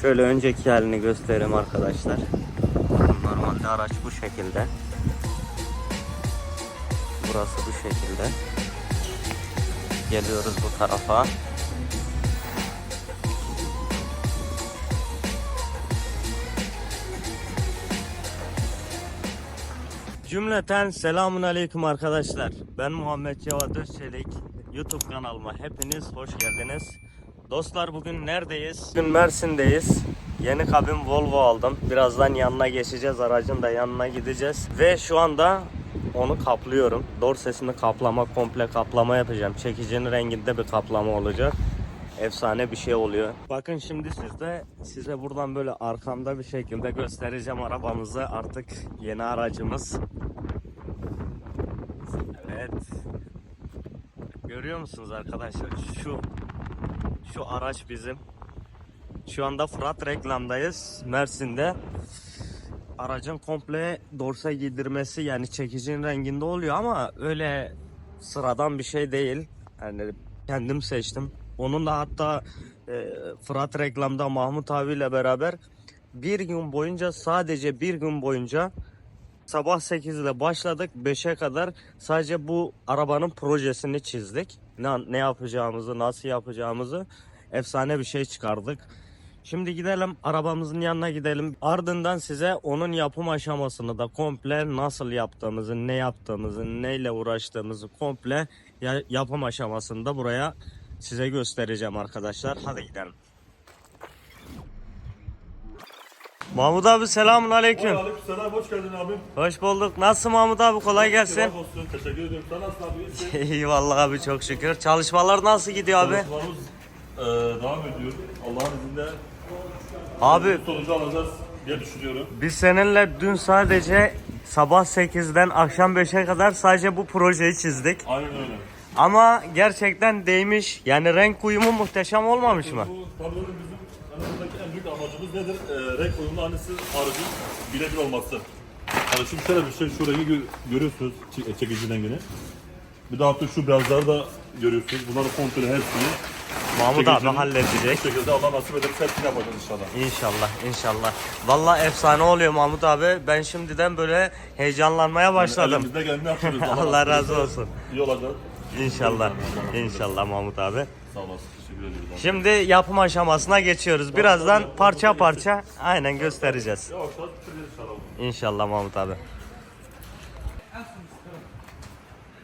Şöyle önceki halini göstereyim arkadaşlar. Normalde araç bu şekilde. Burası bu şekilde. Geliyoruz bu tarafa. Cümleten selamun aleyküm arkadaşlar. Ben Muhammed Cevat Özçelik. YouTube kanalıma hepiniz hoş geldiniz. Dostlar bugün neredeyiz? Bugün Mersin'deyiz. Yeni kabin Volvo aldım. Birazdan yanına geçeceğiz. Aracın da yanına gideceğiz. Ve şu anda onu kaplıyorum. Dorsesini kaplama, komple kaplama yapacağım. Çekicinin renginde bir kaplama olacak. Efsane bir şey oluyor. Bakın şimdi sizde size buradan böyle arkamda bir şekilde göstereceğim arabamızı. Artık yeni aracımız. Evet. Görüyor musunuz arkadaşlar? Şu şu araç bizim. Şu anda Fırat reklamdayız Mersin'de. Aracın komple dorsa giydirmesi yani çekicinin renginde oluyor ama öyle sıradan bir şey değil. Yani kendim seçtim. Onun da hatta e, Fırat reklamda Mahmut abiyle beraber bir gün boyunca sadece bir gün boyunca sabah 8'de başladık 5'e kadar sadece bu arabanın projesini çizdik. Ne, ne yapacağımızı, nasıl yapacağımızı efsane bir şey çıkardık. Şimdi gidelim arabamızın yanına gidelim. Ardından size onun yapım aşamasını da komple nasıl yaptığımızı, ne yaptığımızı, neyle uğraştığımızı komple ya- yapım aşamasını da buraya size göstereceğim arkadaşlar. Hadi gidelim. Mahmut abi selamun aleyküm. Aleykümselam, hoş geldin abim. Hoş bulduk. Nasılsın Mahmut abi? Kolay gelsin. Olsun, teşekkür ediyorum. Sen nasılsın abi? İyisin. İyi vallahi abi çok şükür. Çalışmalar nasıl gidiyor abi? Çalışmalarımız eee, devam ediyor. Allah'ın izniyle Abi sonucu alacağız diye düşünüyorum. biz seninle dün sadece sabah 8'den akşam 5'e kadar sadece bu projeyi çizdik. Aynen öyle. Ama gerçekten değmiş. Yani renk uyumu muhteşem olmamış mı? Bu tabii amacımız nedir? Eee renk uyumlu annesi aracın birebir olması. Yani şimdi şöyle bir şey, şu rengi gö- görüyorsunuz, çe- çekici rengini. Bir de artık şu beyazları da görüyorsunuz. Bunları kontrol hepsini Mahmut abi halledecek. bu şekilde Allah nasip ederse hepsini yapacağız inşallah. İnşallah, inşallah. Vallahi efsane oluyor Mahmut abi. Ben şimdiden böyle heyecanlanmaya başladım. Elimizde geleni yapıyoruz. Allah nasip razı olsun. İyi olacak. İnşallah. İnşallah Mahmut abi. Sağ olasın. Teşekkür ediyoruz. Şimdi yapım aşamasına geçiyoruz. Birazdan parça parça aynen göstereceğiz. Yavaş yavaş bitireceğiz inşallah. İnşallah Mahmut abi.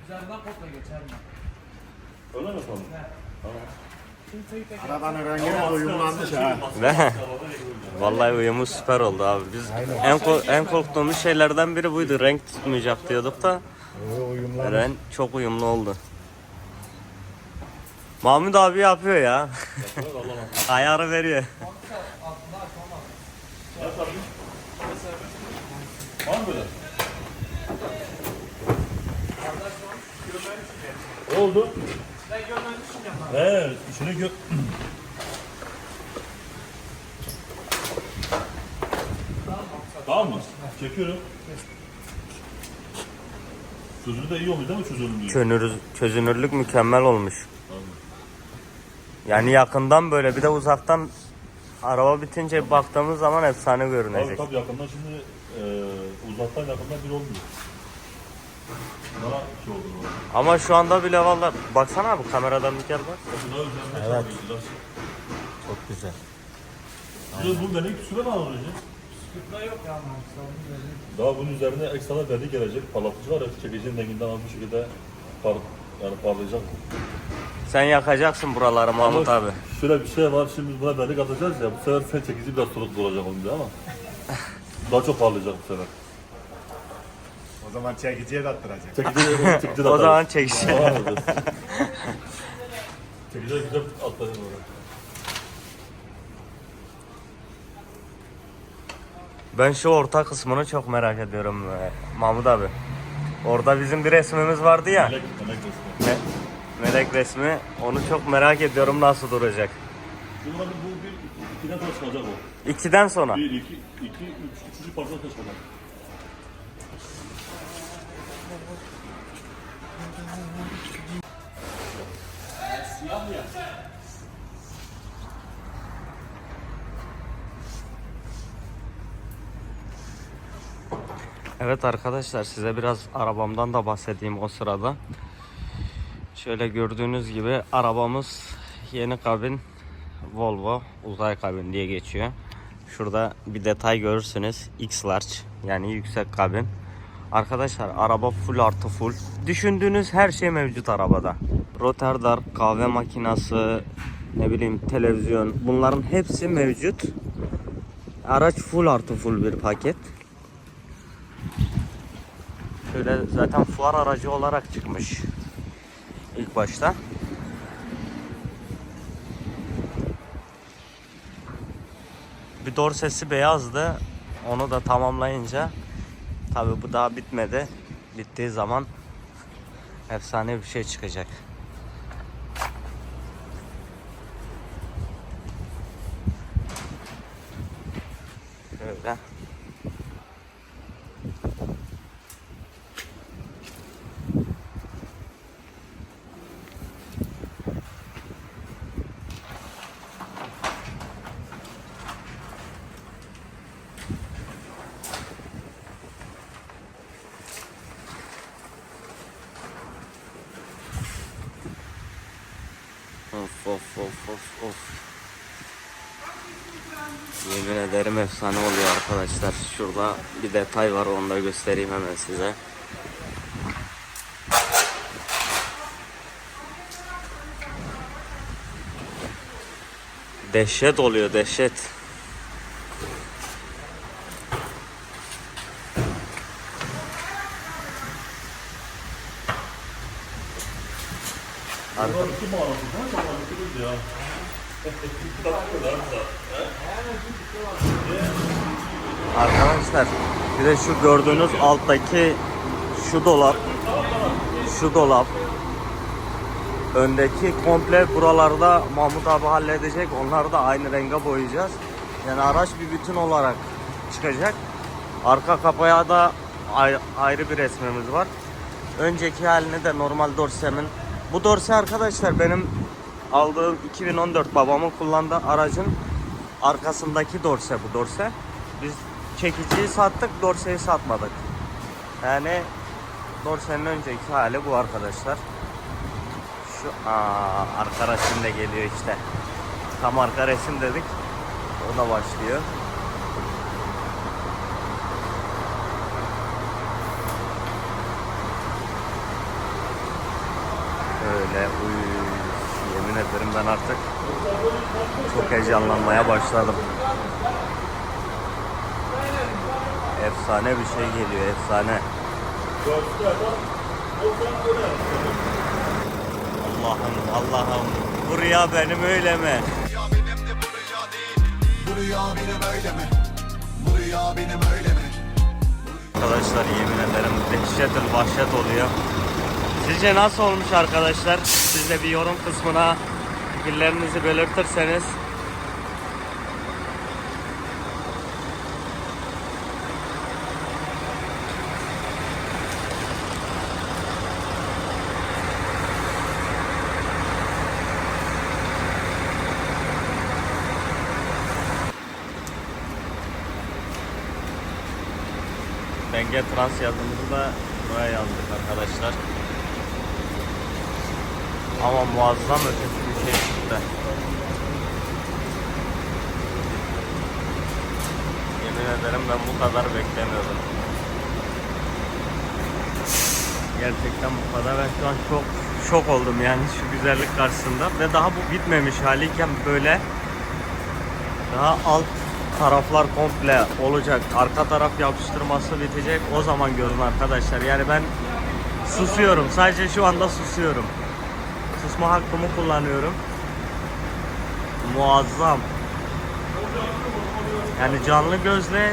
Üzerinden kopla geçer mi? Öyle mi yapalım? Arabanın rengine uyumlanmış ha. Ve vallahi uyumu süper oldu abi. Biz en ko- en korktuğumuz şeylerden biri buydu. Renk tutmayacak diyorduk da Uyumlanmış. Ren çok uyumlu oldu. Mahmut abi yapıyor ya. Ayarı veriyor. Var mı böyle? Ne oldu? Ben görmemişim ya. He, işini gö... tamam mı? Çekiyorum. Çözünür de iyi olmuş değil mi çözünür diyor. Çönürüz, çözünürlük mükemmel olmuş. Yani yakından böyle bir de uzaktan araba bitince baktığımız zaman efsane Tabii görünecek. tabii yakından şimdi e, uzaktan yakından bir olmuyor. Daha şey oldu bu. Ama şu anda bile valla baksana abi kameradan bir kere bak. Evet. Çok güzel. Biraz bu denek süre alır önce? Sıkıntı yok ya onu vereyim. Daha bunun üzerine ekstra verdi gelecek. Parlatıcı var ya çekicinin renginden az bir şekilde par, yani parlayacak. Sen yakacaksın buraları Mahmut abi. Şöyle bir şey var şimdi biz buna verdik atacağız ya bu sefer sen çekici biraz soluklu olacak onun diye ama. Daha çok parlayacak bu sefer. O zaman çekiciye de attıracak. Çekici, çekici de O atarız. zaman. Tamam mı? Çekici de güzel atlayalım oraya. Ben şu orta kısmını çok merak ediyorum e, Mahmut abi. Orada bizim bir resmimiz vardı ya. Melek, melek resmi. Melek resmi. Onu çok merak ediyorum nasıl duracak. Bunların bu bir ikiden sonra çıkacak o. İkiden sonra. Bir, iki, iki, üç, üçüncü parça taşınacak. Evet arkadaşlar size biraz arabamdan da bahsedeyim o sırada. Şöyle gördüğünüz gibi arabamız yeni kabin Volvo uzay kabin diye geçiyor. Şurada bir detay görürsünüz. X large yani yüksek kabin. Arkadaşlar araba full artı full. Düşündüğünüz her şey mevcut arabada. Roterdar, kahve makinası, ne bileyim televizyon bunların hepsi mevcut. Araç full artı full bir paket. Şöyle zaten fuar aracı olarak çıkmış ilk başta. Bir dorsesi beyazdı. Onu da tamamlayınca tabi bu daha bitmedi. Bittiği zaman efsane bir şey çıkacak. Ederim efsane oluyor arkadaşlar. Şurada bir detay var onu da göstereyim hemen size. Dehşet oluyor dehşet. Arka- Arkadaşlar bir de şu gördüğünüz alttaki şu dolap şu dolap. Öndeki komple buralarda Mahmut abi halledecek. Onları da aynı renge boyayacağız. Yani araç bir bütün olarak çıkacak. Arka kapaya da ay- ayrı bir resmimiz var. Önceki halini de normal dorsemin. Bu dorse arkadaşlar benim aldığım 2014 babamın kullandığı aracın arkasındaki dorse bu dorse biz çekiciyi sattık, dorseyi satmadık. Yani dorsenin önceki hali bu arkadaşlar. Şu aa, arka resim de geliyor işte. Tam arka resim dedik. O da başlıyor. Öyle uy, yemin ben artık çok heyecanlanmaya başladım. Efsane bir şey geliyor, efsane. Allah'ım, Allah'ım. Bu rüya benim öyle mi? Arkadaşlar yemin ederim dehşetül vahşet oluyor. Sizce nasıl olmuş arkadaşlar? Siz de bir yorum kısmına fikirlerinizi belirtirseniz Denge trans yazımızı da buraya yazdık arkadaşlar. Ama muazzam ötesi çıktı. Yemin ederim ben bu kadar beklemiyordum. Gerçekten bu kadar. Ben şu an çok şok oldum yani şu güzellik karşısında. Ve daha bu bitmemiş haliyken böyle daha alt taraflar komple olacak. Arka taraf yapıştırması bitecek. O zaman görün arkadaşlar. Yani ben susuyorum. Sadece şu anda susuyorum. Susma hakkımı kullanıyorum. Muazzam. Yani canlı gözle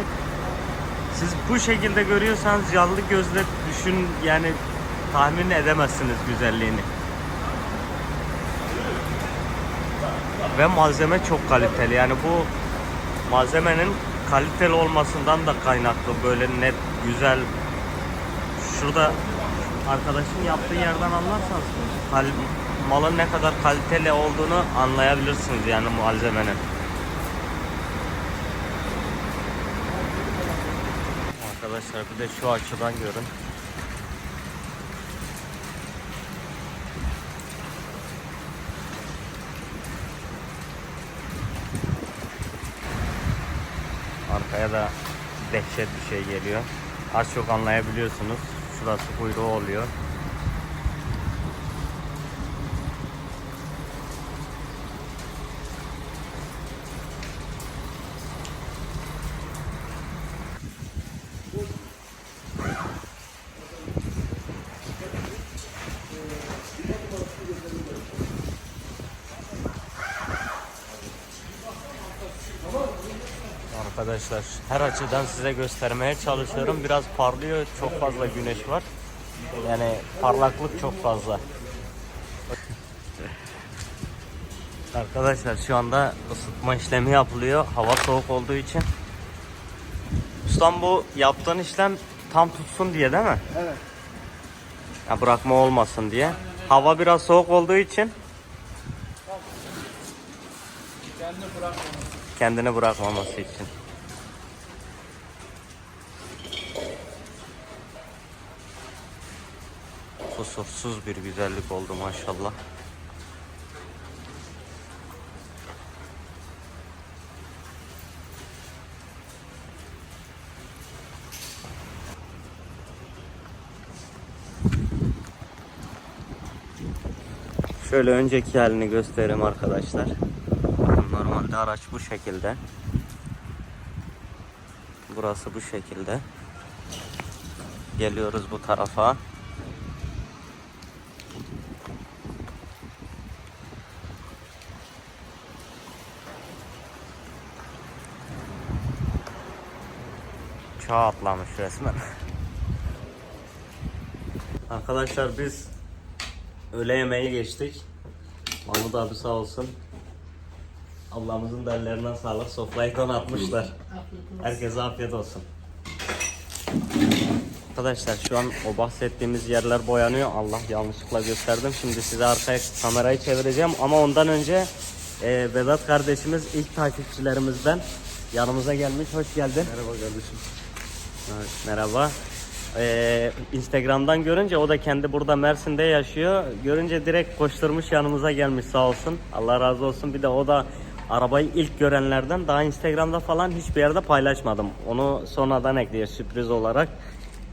siz bu şekilde görüyorsanız canlı gözle düşün yani tahmin edemezsiniz güzelliğini. Ve malzeme çok kaliteli. Yani bu malzemenin kaliteli olmasından da kaynaklı böyle net güzel şurada arkadaşın yaptığı yerden anlarsanız malın ne kadar kaliteli olduğunu anlayabilirsiniz yani malzemenin. Arkadaşlar bir de şu açıdan görün. Arkaya da dehşet bir şey geliyor. Az çok anlayabiliyorsunuz. Şurası kuyruğu oluyor. Arkadaşlar her açıdan size göstermeye çalışıyorum. Biraz parlıyor. Çok fazla güneş var. Yani parlaklık çok fazla. Arkadaşlar şu anda ısıtma işlemi yapılıyor. Hava soğuk olduğu için. Ustam bu yaptığın işlem tam tutsun diye değil mi? Evet. Ya bırakma olmasın diye. Hava biraz soğuk olduğu için Kendini bırakmaması için. Kusursuz bir güzellik oldu maşallah. Şöyle önceki halini göstereyim arkadaşlar. Normalde araç bu şekilde. Burası bu şekilde. Geliyoruz bu tarafa. Çağ atlamış resmen. Arkadaşlar biz öğle yemeği geçtik. Mahmut abi sağ olsun. Allah'ımızın da ellerinden sağlık. Sofrayı donatmışlar. Herkese afiyet olsun. Arkadaşlar şu an o bahsettiğimiz yerler boyanıyor. Allah yanlışlıkla gösterdim. Şimdi size arkaya kamerayı çevireceğim. Ama ondan önce e, Vedat kardeşimiz ilk takipçilerimizden yanımıza gelmiş. Hoş geldin. Merhaba kardeşim. Merhaba. Ee, Instagram'dan görünce o da kendi burada Mersin'de yaşıyor. Görünce direkt koşturmuş yanımıza gelmiş sağ olsun. Allah razı olsun. Bir de o da arabayı ilk görenlerden daha Instagram'da falan hiçbir yerde paylaşmadım. Onu sonradan ekleyeceğiz sürpriz olarak.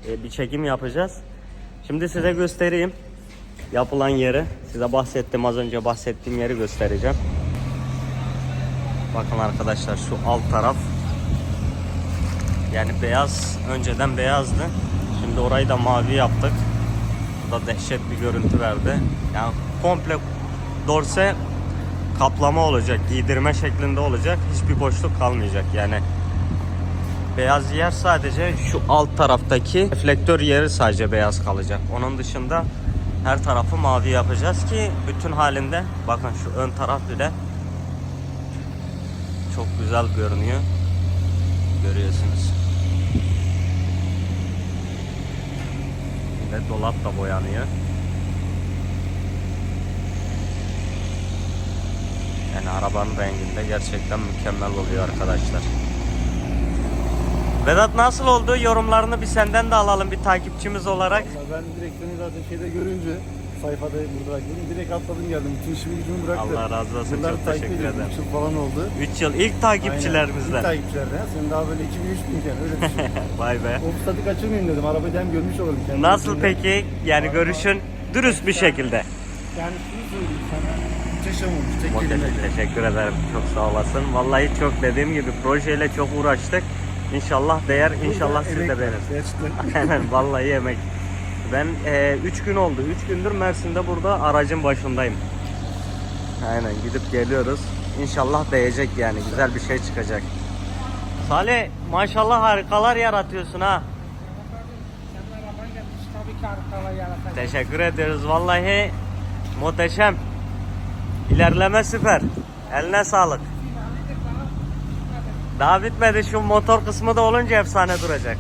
Ee, bir çekim yapacağız. Şimdi size göstereyim yapılan yeri. Size bahsettim az önce bahsettiğim yeri göstereceğim. Bakın arkadaşlar şu alt taraf yani beyaz önceden beyazdı. Şimdi orayı da mavi yaptık. Bu da dehşet bir görüntü verdi. Yani komple dorse kaplama olacak, giydirme şeklinde olacak. Hiçbir boşluk kalmayacak yani. Beyaz yer sadece şu alt taraftaki reflektör yeri sadece beyaz kalacak. Onun dışında her tarafı mavi yapacağız ki bütün halinde bakın şu ön taraf bile çok güzel görünüyor. Görüyorsunuz. Ve dolap da boyanıyor. Yani arabanın renginde gerçekten mükemmel oluyor arkadaşlar. Vedat nasıl oldu? Yorumlarını bir senden de alalım bir takipçimiz olarak. Ya Ben direkt seni zaten şeyde görünce sayfada burada gördüm. Direkt atladım geldim. Bütün işimi gücümü bıraktım. Allah razı olsun. Bunları Çok teşekkür ediyorum. ederim. Üç yıl falan oldu. 3 yıl ilk Aynen. İlk takipçilerimizden. takipçilerden. Senin daha böyle 2000 3000 öyle düşün. Vay be. o fırsatı kaçırmayayım dedim. Arabayı hem görmüş olurum. kendi Nasıl gözümle. peki? Yani görüşün dürüst bir şekilde. Yani şunu söyleyeyim sana. Muhteşem olmuş. Teşekkür ederim. Çok sağ olasın. Vallahi çok dediğim gibi projeyle çok uğraştık. İnşallah değer. İnşallah siz de Emek beğenirsiniz. Gerçekten. Aynen vallahi yemek. Ben 3 gün oldu. 3 gündür Mersin'de burada aracın başındayım. Aynen gidip geliyoruz. İnşallah değecek yani. Güzel bir şey çıkacak. Salih maşallah harikalar yaratıyorsun ha. Teşekkür ediyoruz. Vallahi muhteşem. İlerleme süper. Eline sağlık. Daha bitmedi. Şu motor kısmı da olunca efsane duracak.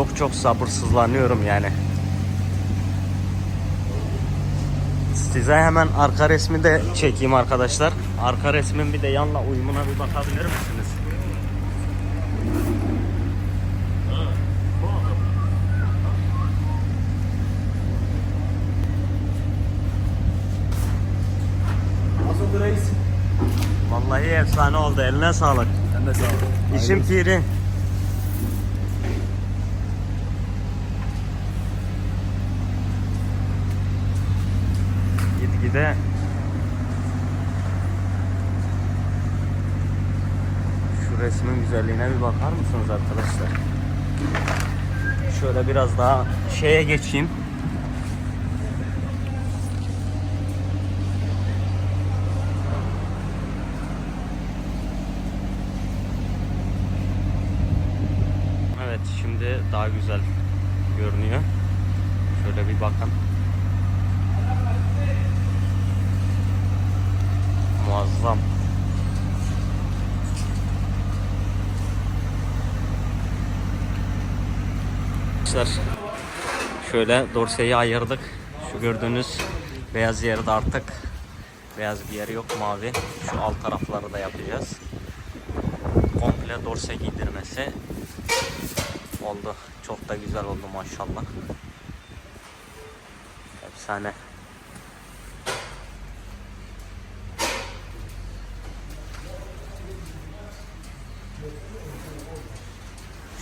Çok çok sabırsızlanıyorum yani. Size hemen arka resmi de çekeyim arkadaşlar. Arka resmin bir de yanla uyumuna bir bakabilir misiniz? Vallahi efsane oldu. Eline sağlık. Sen de sağ ol. İşim piri. Git gide Şu resmin güzelliğine bir bakar mısınız arkadaşlar? Şöyle biraz daha şeye geçeyim. Evet şimdi daha güzel görünüyor. Şöyle bir bakın. Muazzam. Arkadaşlar şöyle dorseyi ayırdık. Şu gördüğünüz beyaz yerde artık beyaz bir yer yok mavi. Şu alt tarafları da yapacağız. Komple dorse giydirmesi oldu. Çok da güzel oldu maşallah. Efsane.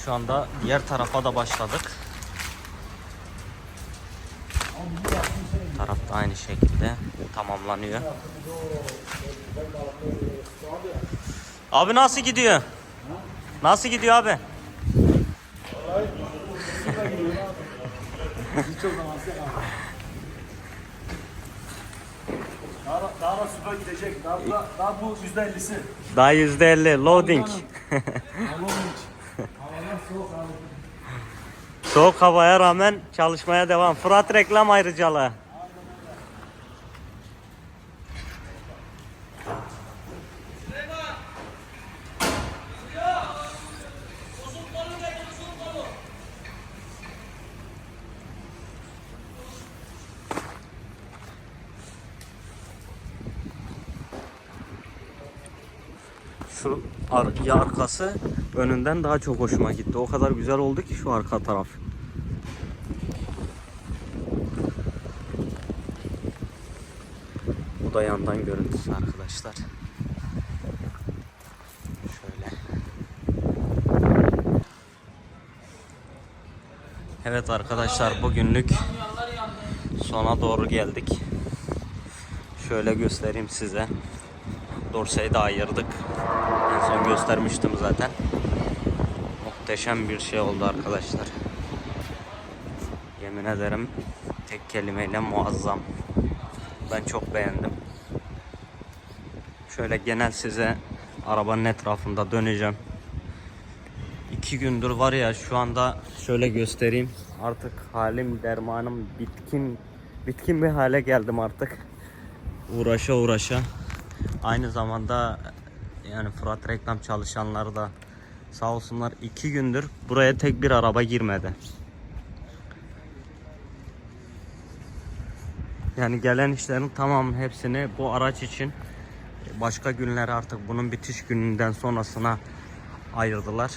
Şu anda diğer tarafa da başladık. Taraf da aynı şekilde tamamlanıyor. Abi nasıl gidiyor? Nasıl gidiyor abi? Daha, da- daha da süper gidecek. Daha, daha, daha bu yüzde ellisi. Daha %50 loading. Soğuk havaya rağmen çalışmaya devam. Fırat reklam ayrıcalığı. Şu ar- ya arkası önünden daha çok hoşuma gitti. O kadar güzel oldu ki şu arka taraf. Bu da yandan görüntüsü arkadaşlar. Şöyle. Evet arkadaşlar bugünlük sona doğru geldik. Şöyle göstereyim size. Dorseyi de ayırdık. En son göstermiştim zaten. Muhteşem bir şey oldu arkadaşlar. Yemin ederim tek kelimeyle muazzam. Ben çok beğendim. Şöyle genel size arabanın etrafında döneceğim. İki gündür var ya şu anda şöyle göstereyim. Artık halim dermanım bitkin bitkin bir hale geldim artık. Uğraşa uğraşa. Aynı zamanda yani Fırat reklam çalışanları da sağ olsunlar iki gündür buraya tek bir araba girmedi. Yani gelen işlerin tamam hepsini bu araç için başka günleri artık bunun bitiş gününden sonrasına ayırdılar.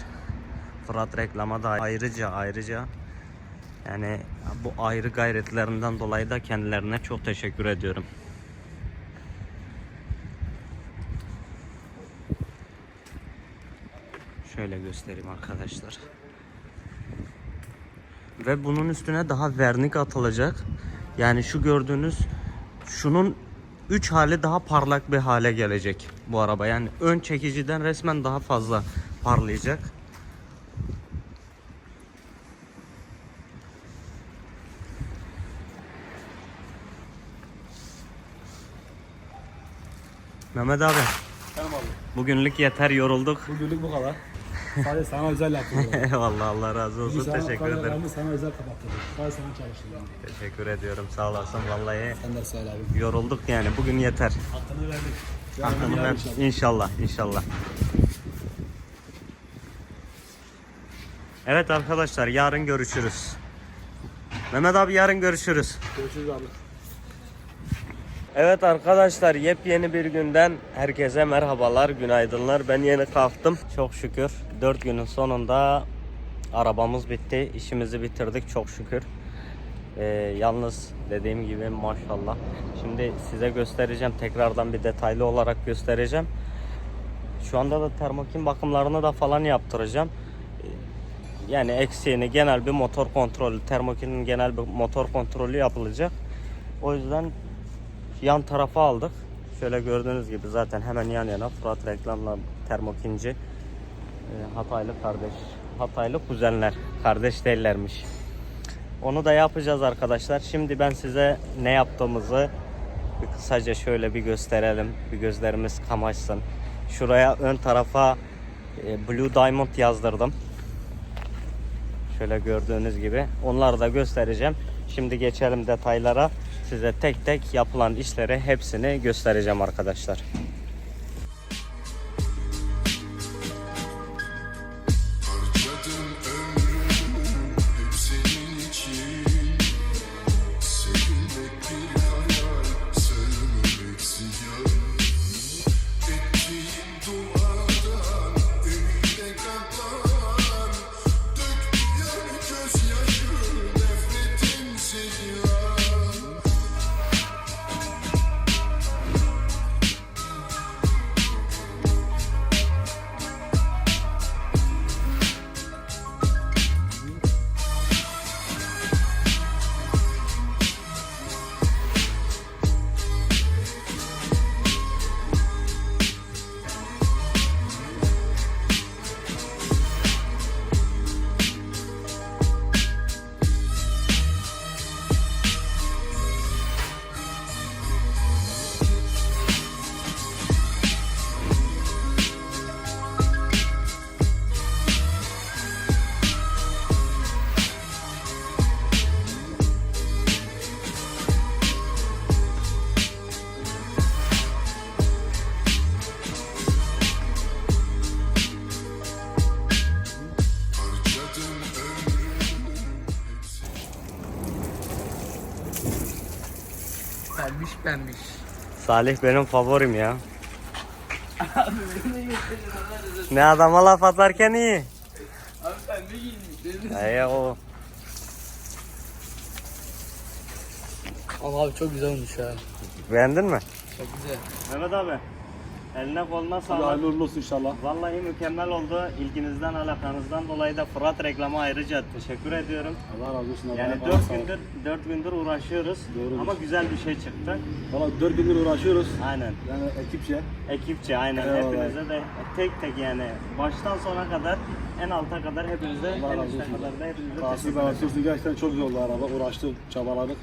Fırat reklama da ayrıca ayrıca yani bu ayrı gayretlerinden dolayı da kendilerine çok teşekkür ediyorum. Şöyle göstereyim arkadaşlar. Ve bunun üstüne daha vernik atılacak. Yani şu gördüğünüz şunun 3 hali daha parlak bir hale gelecek bu araba. Yani ön çekiciden resmen daha fazla parlayacak. Mehmet abi Tamam abi. bugünlük yeter yorulduk. Bugünlük bu kadar. Sadece sana özel yaptım. Eyvallah Allah razı olsun. Sana- Teşekkür ederim. sana özel kapattım. Sadece sana çalıştım. Teşekkür ediyorum. Sağ olasın. Vallahi Sen de söyle abi. yorulduk yani. Bugün yeter. Hakkını verdik. Hakkını ver. inşallah. İnşallah. inşallah. Evet arkadaşlar yarın görüşürüz. Mehmet abi yarın görüşürüz. Görüşürüz abi. Evet arkadaşlar yepyeni bir günden herkese merhabalar, günaydınlar. Ben yeni kalktım çok şükür. 4 günün sonunda arabamız bitti, işimizi bitirdik çok şükür. Ee, yalnız dediğim gibi maşallah. Şimdi size göstereceğim tekrardan bir detaylı olarak göstereceğim. Şu anda da termokin bakımlarını da falan yaptıracağım. Ee, Yani eksiğini genel bir motor kontrolü, termokinin genel bir motor kontrolü yapılacak. O yüzden yan tarafa aldık. Şöyle gördüğünüz gibi zaten hemen yan yana Fırat reklamla termokinci Hataylı kardeş. Hataylı kuzenler. Kardeş değillermiş. Onu da yapacağız arkadaşlar. Şimdi ben size ne yaptığımızı bir kısaca şöyle bir gösterelim. Bir gözlerimiz kamaşsın. Şuraya ön tarafa e, Blue Diamond yazdırdım. Şöyle gördüğünüz gibi. Onları da göstereceğim. Şimdi geçelim detaylara. Size tek tek yapılan işleri hepsini göstereceğim arkadaşlar. Salih benim favorim ya. ne adama laf atarken iyi. Abi pembe giyinmiş. Ay o. Ama abi çok güzel olmuş ya. Beğendin mi? Çok güzel. Mehmet abi. Eline koluna sağlık. hayırlı uğurlu olsun inşallah. Vallahi mükemmel oldu. İlginizden alakanızdan dolayı da Fırat reklama ayrıca teşekkür ediyorum. Allah razı olsun. Allah Yani razı 4 olsun. gündür 4 gündür uğraşıyoruz. Doğrudur. Ama güzel bir şey çıktı. Valla 4 gündür uğraşıyoruz. Aynen. Yani ekipçe. Ekipçe aynen Eyvallah. hepinize de tek tek yani baştan sona kadar en alta kadar hepinize Allah en üste kadar da hepinize Tahsil teşekkür ederim. Gerçekten çok güzel oldu araba. Uğraştık, çabaladık.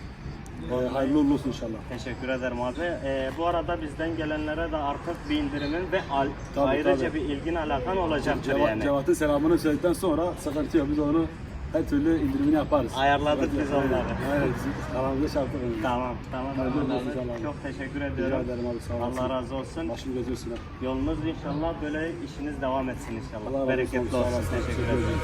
Ee, hayırlı uğurlu olsun inşallah. Teşekkür ederim abi. Ee, bu arada bizden gelenlere de artık bir indirimin ve al, Tabii, ayrıca tabii. bir ilgin alakan olacaktır Cevat, yani. Cevat'ın selamını söyledikten sonra sıkıntı yok. Biz onu her türlü indirimini yaparız. Ayarladık biz onları. Aynen. Aramızda çarptık. onu. Tamam, tamam. Hayırlı Mehmet olsun inşallah. Çok teşekkür Rica ediyorum. ederim abi sağ olasın. Allah razı olsun. Başım gözüyorsun. ha. Yolunuz inşallah böyle işiniz devam etsin inşallah. Allah razı olsun. Bereketli Sağ olsun. olasın. Teşekkür ederim.